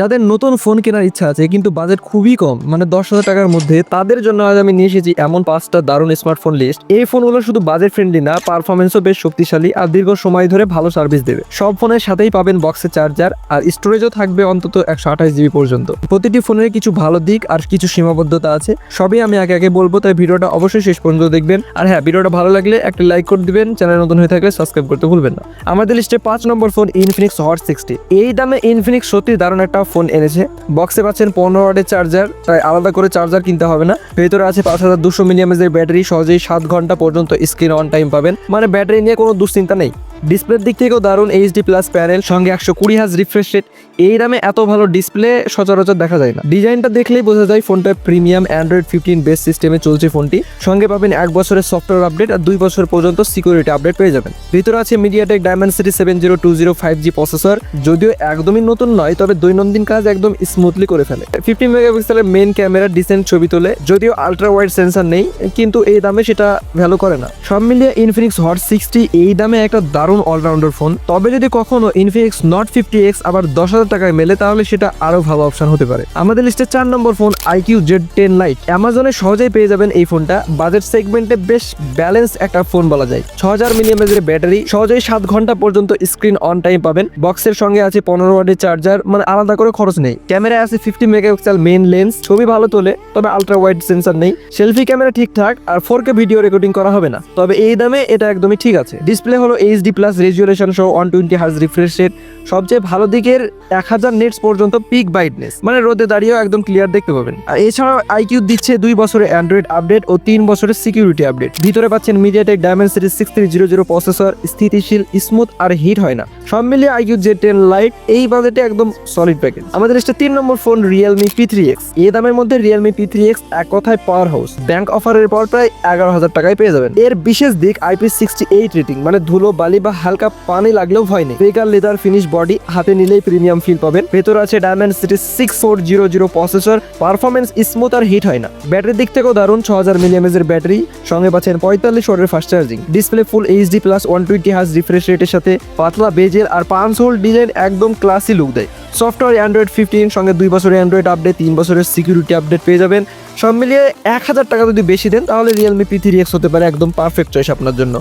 যাদের নতুন ফোন কেনার ইচ্ছা আছে, কিন্তু বাজেট খুবই কম মানে দশ হাজার টাকার মধ্যে, তাদের জন্য আজ আমি নিয়ে এসেছি এমন পাঁচটা দারুণ স্মার্টফোন লিস্ট এই ফোনগুলো শুধু বাজেট ফ্রেন্ডলি না পারফরমেন্সও বেশ শক্তিশালী আর দীর্ঘ সময় ধরে ভালো সার্ভিস দেবে। সব ফোনের সাথেই পাবেন বক্সে চার্জার আর স্টোরেজও থাকবে অন্তত একশো আঠাশ জিবি পর্যন্ত। প্রতিটি ফোনের কিছু ভালো দিক আর কিছু সীমাবদ্ধতা আছে, সবই আমি আগে আগে বলব, তাই ভিডিওটা অবশ্যই শেষ পর্যন্ত দেখবেন। আর হ্যাঁ ভিডিওটা ভালো লাগলে একটা লাইক করে দিবেন চ্যানেল নতুন হয়ে থাকলে সাবস্ক্রাইব করতে ভুলবেন না। আমাদের লিস্টে পাঁচ নম্বর ফোন ইনফিনিক্স হট সিক্সটি এই দামে ইনফিনিক্স সত্যি দারুণ একটা ফোন এনেছে। বক্সে পাচ্ছেন পনেরো ওয়াটের চার্জার তাই আলাদা করে চার্জার কিনতে হবে না। ভেতরে আছে পাঁচ হাজার দুশো মিলিয়ামেজের ব্যাটারি, সহজেই সাত ঘণ্টা পর্যন্ত স্ক্রিন অন টাইম পাবেন। মানে ব্যাটারি নিয়ে কোনো দুশ্চিন্তা নেই। ডিসপ্লের দিক থেকেও দারুণ এইচডি প্লাস প্যানেল সঙ্গে একশো কুড়ি হাজ রিফ্রেশ রেট এই দামে এত ভালো ডিসপ্লে সচরাচর দেখা যায় না। ডিজাইনটা দেখলেই বোঝা যায় ফোনটা প্রিমিয়াম অ্যান্ড্রয়েড ফিফটিন বেস সিস্টেমে চলছে ফোনটি। সঙ্গে পাবেন এক বছরের সফটওয়্যার আপডেট আর দুই বছর পর্যন্ত সিকিউরিটি আপডেট পেয়ে যাবেন। ভিতরে আছে MediaTek Dimensity seven zero two zero five G processor যদিও একদমই নতুন নয়, তবে দৈনন্দিন কাজ একদম স্মুথলি করে ফেলে। ফিফটি মেগাপিক্সেলের মেন ক্যামেরা ডিসেন্ট ছবি তোলে, যদিও আলট্রা ওয়াইড সেন্সার নেই, কিন্তু এই দামে সেটা ভ্যালু করে না। সব মিলিয়ে ইনফিনিক্স হট সিক্সটি এই দামে একটা দারুণ অলরাউন্ডার ফোন তবে যদি কখনো ইনফিনিক্স নট ফিফটি এক্স আবার দশ হাজার টাকায় মেলে, তাহলে সেটা আরও ভালো অপশন হতে পারে। আমাদের লিস্টে চার নম্বর phone iQOO Z ten lite অ্যামাজনে সহজেই পেয়ে যাবেন এই ফোনটা বাজেট সেগমেন্টে বেশ ব্যালেন্স একটা ফোন বলা যায়। ছ হাজার মিলিয়ামেজের ব্যাটারি সহজেই সাত ঘণ্টা পর্যন্ত স্ক্রিন অন টাইম পাবেন। বক্সের সঙ্গে আছে পনেরো ওয়াটের চার্জার মানে আলাদা করে খরচ নেই। ক্যামেরায় আছে ফিফটি মেগাপিক্সেল মেইন লেন্স ছবি ভালো তোলে, তবে আলট্রা ওয়াইড সেন্সার নেই। সেলফি ক্যামেরা ঠিকঠাক, আর ফোর কে ভিডিও রেকর্ডিং করা হবে না। তবে এই দামে এটা একদমই ঠিক আছে। ডিসপ্লে হলো এইচডি প্লাস রেজুলেশন সহ one twenty hertz refresh rate সবচেয়ে ভালো দিকের এক হাজার নেটস পর্যন্ত পিক ব্রাইটনেস মানে রোদে দাঁড়িয়েও একদম ক্লিয়ার দেখতে পাবেন। আর এছাড়াও আইকিউ দিচ্ছে দুই বছরের অ্যান্ড্রয়েড আপডেট ও তিন বছরের সিকিউরিটি আপডেট ভিতরে পাচ্ছেন MediaTek diamond series six three zero zero processor স্থিতিশীল স্মুথ আর হিট হয় না। সব মিলিয়ে আইকিউ জে টেন লাইট এই বাজেটে একদম সলিড প্যাকেজ আমাদের লিস্টে তিন নম্বর phone Realme P three X এই দামের মধ্যে রিয়েলমি পি থ্রি এক্স এক কথায় পাওয়ার হাউস ব্যাংক অফারের পর প্রায় এগারো হাজার টাকায় পেয়ে যাবেন। এর বিশেষ দিক আইপি সিক্সটি এইট রেটিং মানে ধুলো, বালি বা হালকা পানি লাগলেও ভয় নেই। বেকার লেদার ফিনিশ বডি হাতে নিলেই প্রিমিয়াম ফিল পাবেন। ভেতরে আছে Dimensity six four zero zero processor performance smooth আর হিট হয় না। ব্যাটারির দিক থেকেও দারুণ ছ হাজার মিলিয়ামেজের ব্যাটারি সঙ্গে পাচ্ছেন পঁয়তাল্লিশ ওয়াটের fast charging display full HD plus one twenty হাজ রিফ্রেশ রেটের সাথে পাতলা বেজের আর পাঁচ হোল ডিজাইন একদম ক্লাসি লুক দেয়। সফটওয়্যার অ্যান্ড্রয়েড ফিফটিন সঙ্গে দুই বছরের অ্যান্ড্রয়েড আপডেট তিন বছরের সিকিউরিটি আপডেট পেয়ে যাবেন। সব মিলিয়ে এক হাজার টাকা যদি বেশি দেন, তাহলে রিয়েলমি পি থ্রি এক্স হতে পারে একদম পারফেক্ট চয়েস আপনার জন্য।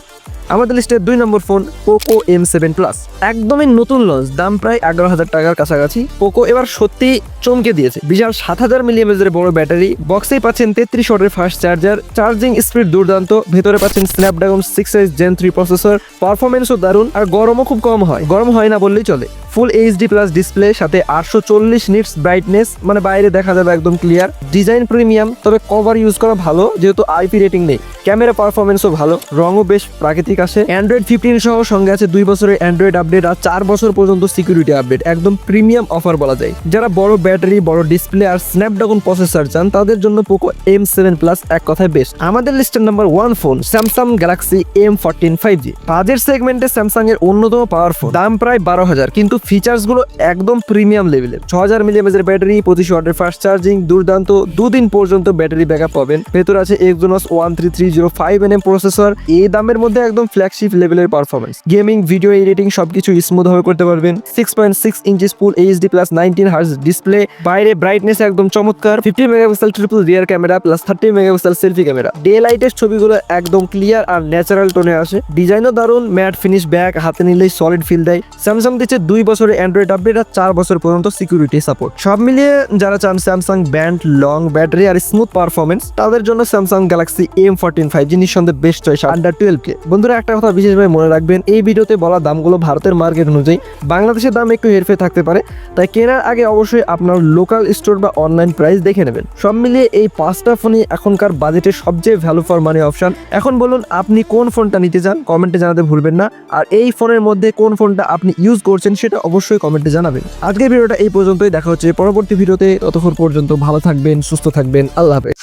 আমাদের লিস্টে দুই নম্বর phone Poco M seven plus একদমই নতুন লঞ্চ দাম প্রায় এগারো হাজার টাকার কাছাকাছি। পোকো এবার সত্যি চমকে দিয়েছে। বিশাল সাত হাজার মিলিয়ামেজের বড় ব্যাটারি বক্সেই পাচ্ছেন তেত্রিশ ওয়াটের ফাস্ট চার্জার চার্জিং স্পিড দুর্দান্ত, ভেতরে পাচ্ছেন Snapdragon six S gen three processor পারফরমেন্সও দারুণ, আর গরমও খুব কম হয়। গরম হয় না বললেই চলে। ফুল এইচডি প্লাস ডিসপ্লে সাথে আটশো চল্লিশ নিটস ব্রাইটনেস মানে বাইরে দেখা যাবে একদম ক্লিয়ার ডিজাইন প্রিমিয়াম তবে কভার ইউজ করা ভালো, যেহেতু আইপি রেটিং নেই। ক্যামেরা পারফরমেন্সও ভালো, রঙও বেশ প্রাকৃতিক আসে। অ্যান্ড্রয়েড ফিফটিন সহ সঙ্গে আছে দুই বছরের অ্যান্ড্রয়েড আপডেট আর চার বছর পর্যন্ত সিকিউরিটি আপডেট একদম প্রিমিয়াম অফার বলা যায়। যারা বড় ব্যাটারি বড় ডিসপ্লে আর স্ন্যাপড্রাগন প্রসেসর চান, তাদের জন্য পোকো এম সেভেন প্লাস এক কথায় বেস্ট আমাদের লিস্টের number one phone Samsung Galaxy M fourteen five G budget সেগমেন্টে স্যামসাং এর অন্যতম পাওয়ার ফোন দাম প্রায় বারো হাজার, কিন্তু ফিচার্সগুলো একদম প্রিমিয়াম লেভেলের ছ হাজার মিলিয়ামেজের ব্যাটারি পঁচিশ ওয়াটের ফাস্ট চার্জিং দুর্দান্ত দুদিন পর্যন্ত ব্যাটারি ব্যাকআপ পাবেন। ভেতর আছে Exynos one three three zero five N M processor এই দামের মধ্যে একদম ফ্ল্যাগশিপ লেভেলের পারফরমেন্স গেমিং ভিডিও এডিটিং সবকিছু স্মুথ ভাবে করতে পারবেন। Six point six inches full HD plus nineteen hertz display বাইরে ব্রাইটনেস একদম চমৎকার। Fifty megapixel triple rear camera plus thirty megapixel selfie camera day লাইটের ছবিগুলো একদম ক্লিয়ার আর ন্যাচারাল টোনে আসে। ডিজাইনও দারুণ। ম্যাট ফিনিশ ব্যাগ হাতে নিলেই সলিড ফিল দেয়। স্যামসাং দিচ্ছে দুই বছরের অ্যান্ড্রয়েড আপডেট আর চার বছর পর্যন্ত সিকিউরিটি সাপোর্ট সব মিলিয়ে যারা চান স্যামসাং ব্যান্ড লং ব্যাটারি আর স্মুথ পারফরমেন্স তাদের জন্য Samsung Galaxy M fourteen five G নিঃসন্দেহে best choice under twelve K বন্ধুরা, একটা কথা বিশেষভাবে মনে রাখবেন, এই ভিডিওতে বলা দামগুলো ভারতের মার্কেট অনুযায়ী বাংলাদেশের দাম একটু হেরফের থাকতে পারে, তাই কেনার আগে অবশ্যই আপনার লোকাল স্টোর বা অনলাইন প্রাইস দেখে নেবেন। সব মিলিয়ে এই পাঁচটা ফোনই এখনকার বাজেটের সবচেয়ে ভ্যালু ফর মানি অপশন এখন বলুন, আপনি কোন ফোনটা নিতে চান কমেন্টে জানাতে ভুলবেন না। আর এই ফোনের মধ্যে কোন ফোনটা আপনি ইউজ করছেন, সেটা অবশ্যই কমেন্টে জানাবেন। আজকের ভিডিওটা এই পর্যন্তই, দেখা হচ্ছে পরবর্তী ভিডিওতে। ততক্ষণ পর্যন্ত ভালো থাকবেন, সুস্থ থাকবেন। I love it.